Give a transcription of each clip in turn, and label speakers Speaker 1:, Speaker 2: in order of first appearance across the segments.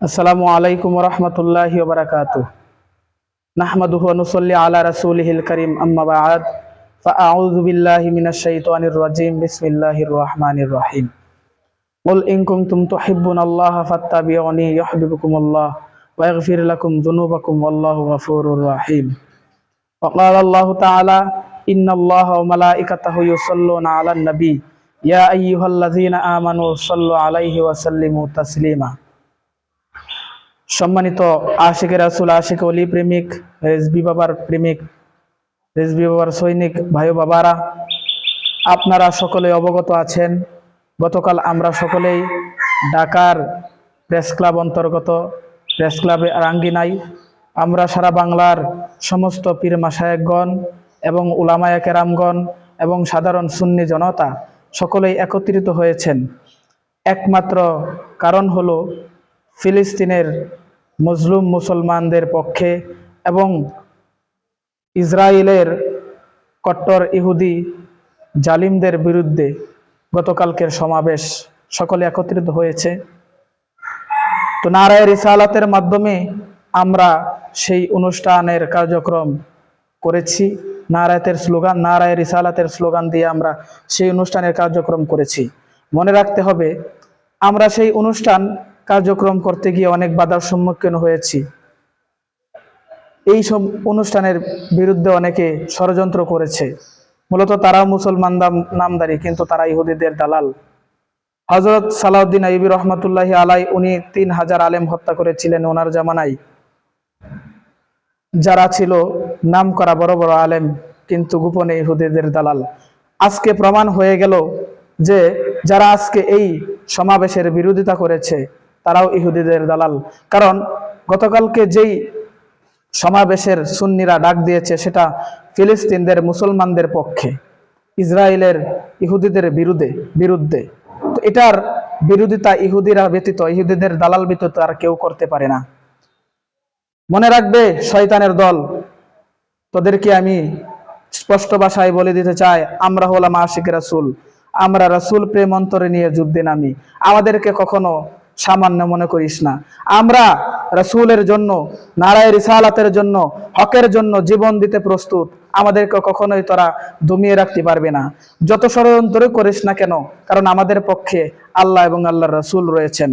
Speaker 1: আসসালামু আলাইকুম রহমতুল্লাহি ওবরাকাত নাহমাদুহু ওয়া নুসাল্লি আলা রাসূলিহিল কারীম আম্মা বা'দ ফাআউযু বিল্লাহি মিনাশ শাইতানির রাজীম বিসমিল্লাহির রহমানির রহিম قل إن كنتم تحبون الله فاتبعوني يحببكم الله ويغفر لكم ذنوبكم والله غفور رحيم وقال الله تعالى إن الله وملائكته يصلون على النبي يا أيها الذين آمنوا صلوا عليه وسلموا تسليما সম্মানিত আশিক রাসুল, আশিক অলি প্রেমিক রেজবি বাবার প্রেমিক রেজবি বাবার সৈনিক ভাই বাবারা, আপনারা সকলে অবগত আছেন। গতকাল আমরা সকলেই ঢাকার প্রেস ক্লাব অন্তর্গত, প্রেস ক্লাবে রাঙ্গিনাই আমরা সারা বাংলার সমস্ত পীর মাসায়কগণ এবং উলামায়া কেরামগণ এবং সাধারণ সুন্নি জনতা সকলেই একত্রিত হয়েছেন। একমাত্র কারণ হলো ফিলিস্তিনের মজলুম মুসলমানদের পক্ষে এবং ইসরায়েলের কট্টর ইহুদি জালিমদের বিরুদ্ধে গতকালকের সমাবেশ সকলে একত্রিত হয়েছে। তো নারায় রিসালাতের মাধ্যমে আমরা সেই অনুষ্ঠানের কার্যক্রম করেছি। নারায়তের স্লোগান, নারায় রিসালাতের স্লোগান দিয়ে আমরা সেই অনুষ্ঠানের কার্যক্রম করেছি। মনে রাখতে হবে, আমরা সেই অনুষ্ঠান কার্যক্রম করতে গিয়ে অনেক বাধার সম্মুখীন হয়েছি। এই সব অনুষ্ঠানের বিরুদ্ধে অনেকে ষড়যন্ত্র করেছে। মূলত তারাও মুসলমান নামদারি, কিন্তু তারা ইহুদিদের দালাল। হজরত সালাউদ্দিন আইবি রহমতুল্লাহি আলাই উনি তিন হাজার আলেম হত্যা করেছিলেন ওনার জামানায়। যারা ছিল নাম করা বড় বড় আলেম, কিন্তু গোপনে ইহুদিদের দালাল। আজকে প্রমাণ হয়ে গেল যে যারা আজকে এই সমাবেশের বিরোধিতা করেছে তারাও ইহুদিদের দালাল। কারণ গতকালকে যেই সমাবেশের সুন্নিরা ডাক দিয়েছে, সেটা ফিলিস্তিনদের মুসলমানদের পক্ষে, ইসরায়েলের ইহুদিদের বিরুদ্ধে বিরুদ্ধে। তো এটার বিরোধিতা ইহুদিরা ব্যতীত, ইহুদিদের দালাল ব্যতীত আর কেউ করতে পারে না। মনে রাখবে, শয়তানের দল, তোদেরকে আমি স্পষ্ট ভাষায় বলে দিতে চাই, আমরা হলাম আশিক রাসুল। আমরা রাসুল প্রেম অন্তরে নিয়ে যুদ্ধে নামি। আমাদেরকে কখনো সামান্য মনে করিস না। আমরা রাসূলের জন্য, নারায় রিসালাতের জন্য, হকের জন্য জীবন দিতে প্রস্তুত। আমাদেরকে কখনোই তোরা দমিয়ে রাখতে পারবে না। যত ষড়যন্ত্র করিস না কেন, কারণ আমাদের পক্ষে আল্লাহ এবং আল্লাহর রাসূল রয়েছেন।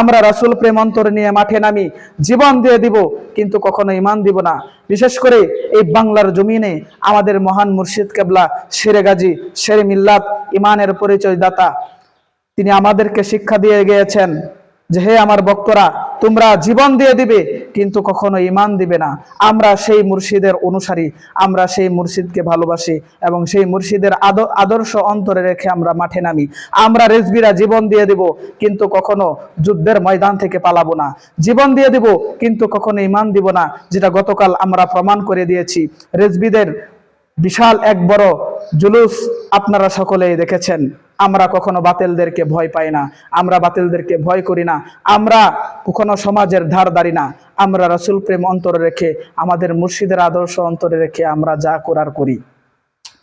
Speaker 1: আমরা রাসূল প্রেম অন্তরে নিয়ে মাঠে নামি, জীবন দিয়ে দিব, কিন্তু কখনো ইমান দিব না। বিশেষ করে এই বাংলার জমিনে আমাদের মহান মুর্শিদ কেবলা শেরে গাজী শেরে মিল্লাত ইমানের পরিচয় দাতা তিনি আমাদেরকে শিক্ষা দিয়ে গিয়েছেন যে হে আমার বক্তরা তোমরা জীবন দিয়ে দিবে, কিন্তু কখনো ইমান দিবে না। আমরা সেই মুর্শিদের অনুসারী, আমরা সেই মুর্শিদকে ভালোবাসি এবং সেই মুর্শিদের আদ- আদর্শ অন্তরে রেখে আমরা মাঠে নামি। আমরা রেজবিরা জীবন দিয়ে দিব, কিন্তু কখনো যুদ্ধের ময়দান থেকে পালাবো না। জীবন দিয়ে দিব, কিন্তু কখনো ইমান দিব না, যেটা গতকাল আমরা প্রমাণ করে দিয়েছি। রেজবিদের বিশাল এক বড় জুলুস আপনারা সকলেই দেখেছেন। আমরা কখনো বাতিলদেরকে ভয় পাই না, আমরা বাতিলদেরকে ভয় করি না, আমরা কখনো সমাজের ধার দাঁড়ি না, আমরা রাসূল প্রেম অন্তরে রেখে, আমাদের মুর্শিদের আদর্শ অন্তরে রেখে আমরা যা করার করি।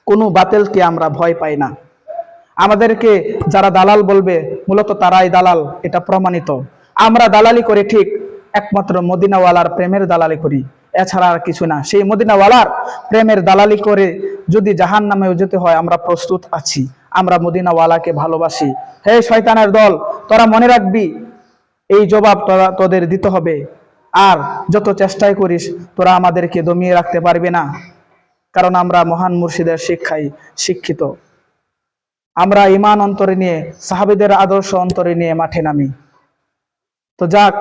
Speaker 1: কোনো বাতিলকে আমরা ভয় পাই না। আমাদেরকে যারা দালাল বলবে, মূলত তারাই দালাল, এটা প্রমাণিত। আমরা দালালি করে ঠিক একমাত্র মদিনাওয়ালার প্রেমের দালালি করি, এছাড়া আর কিছু না। সেই মদিনাওয়ালার প্রেমের দালালি করে যদি জাহান নামেও যেতে হয়, আমরা প্রস্তুত আছি। আমরা মদিনাওয়ালাকে ভালোবাসি। হে শয়তানের দল, তোরা মনে রাখবি, এই জবাব তোরা, তোদের দিতে হবে। আর যত চেষ্টাই করিস, তোরা আমাদেরকে দমিয়ে রাখতে পারবে না। কারণ আমরা মহান মুর্শিদের শিক্ষায় শিক্ষিত। আমরা ইমান অন্তরে নিয়ে, সাহাবিদের আদর্শ অন্তরে নিয়ে মাঠে নামি। তো যাক